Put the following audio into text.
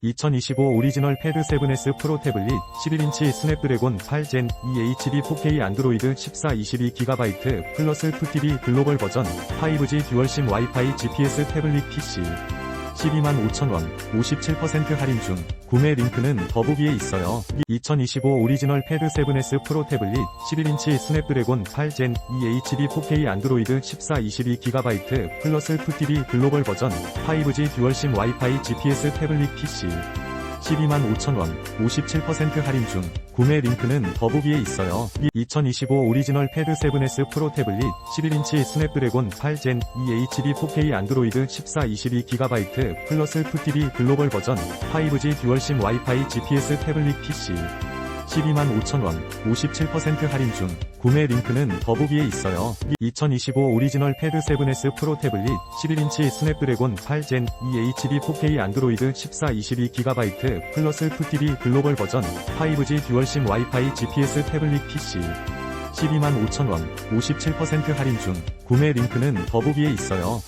2025 오리지널 패드 7S 프로 태블릿 11인치 스냅드래곤 8젠 2HD 4K 안드로이드 14 22GB 플러스 2TB 글로벌 버전 5G 듀얼심 와이파이 GPS 태블릿 PC 125,000원 57% 할인 중 구매 링크는 더보기에 있어요. 2025 오리지널 패드 7S 프로 태블릿 11인치 스냅드래곤 8젠 2HD 4K 안드로이드 14 22GB 플러스 2TB 글로벌 버전 5G 듀얼심 와이파이 GPS 태블릿 PC 125,000원 57% 할인 중 구매 링크는 더보기에 있어요. 2025 오리지널 패드 7S 프로 태블릿 11인치 스냅드래곤 8젠 2HD 4K 안드로이드 14 22GB 플러스 2TB 글로벌 버전 5G 듀얼심 와이파이 GPS 태블릿 PC 125,000원 57% 할인 중 구매 링크는 더보기에 있어요. 2025 오리지널 패드 7S 프로 태블릿 11인치 스냅드래곤 8젠 2HD 4K 안드로이드 14 22GB 플러스 2TB 글로벌 버전 5G 듀얼심 와이파이 GPS 태블릿 PC 125,000원 57% 할인 중 구매 링크는 더보기에 있어요.